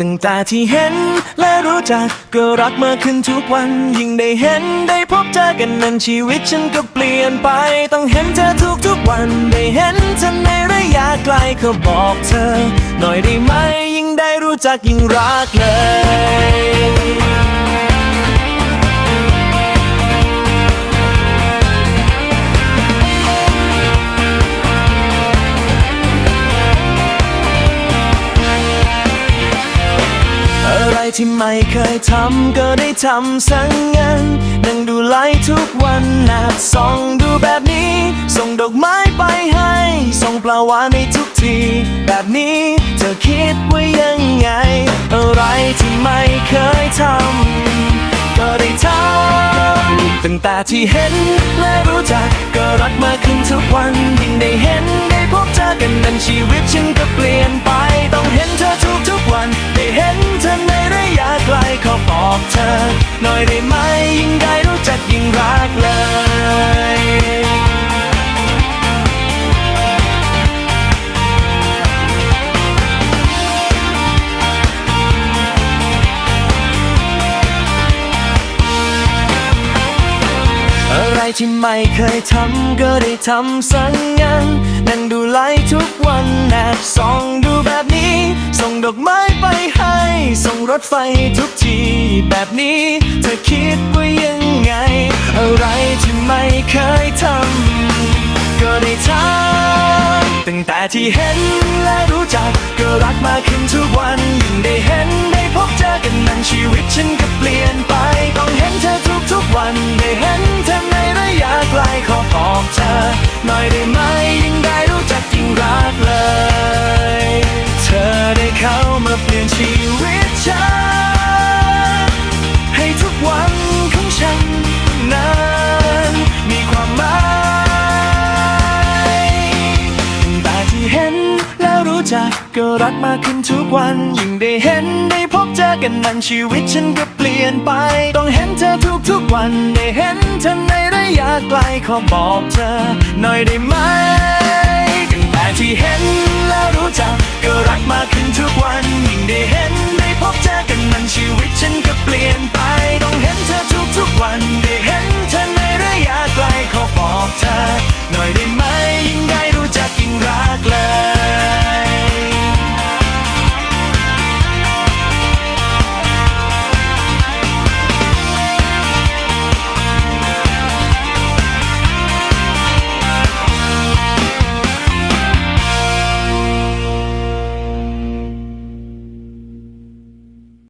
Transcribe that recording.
ตั้งแต่ที่เห็นและรู้จักก็รักมากขึ้นทุกวัน ยิ่งได้เห็นได้พบเจอกันนั้นชีวิตฉันก็เปลี่ยนไป ต้องเห็นเธอทุกทุกๆวัน ได้เห็นเธอในระยะไกลก็บอกเธอ หน่อยได้ไหมยิ่งได้รู้จักยิ่งรักเลย ที่ไม่เคยทำก็ได้ทำสังงันนั่งดูไลฟ์ทุกวันแอบส่องดูแบบนี้ ส่งดอกไม้ไปให้ ส่งปลาวานในทุกที แบบนี้เธอคิดว่ายังไง อะไรที่ไม่เคยทำก็ได้ทำตั้งแต่ที่เห็นและรู้จักก็รักมากขึ้นทุกวันยิ่งได้เห็นได้พบเจอกันนั้นชีวิต หน่อยได้ไหมยิ่งได้รู้จักยิ่งรักเลยอะไรที่ไม่เคยทำก็ได้ทำสังงันนั่งดูไลฟ์ทุกวันแอบส่องดูแบบนี้ ส่งดอกไม้ ถไฟทุกทีแบบนี้ เธอคิดว่ายังไง อะไรที่ไม่เคยทำก็ได้ทำตั้งแต่ที่เห็นและรู้จัก ก็รักมากขึ้นทุกวันยิ่งได้เห็นได้พบเจอกันนั้นชีวิตฉันก็เปลี่ยนไป ต้องเห็นเธอทุกทุกๆวันได้เห็นเธอในระยะไกลขอบอกเธอหน่อยได้ไหมยิ่งได้รู้จักยิ่งรักเลย เธอได้เข้ามาเปลี่ยนชีวิต ฉันให้ทุกวันของฉันนั้นมีความหมายแต่ที่เห็นแล้วรู้จักก็รักมากขึ้นทุกวัน ยิ่งได้เห็นได้พบเจอกันนั้นชีวิตฉันก็เปลี่ยนไป ต้องเห็นเธอทุกทุกๆวันได้เห็นเธอในระยะไกลขอบอกเธอหน่อยได้ไหมตั้งแต่ที่เห็นแล้วรู้จักก็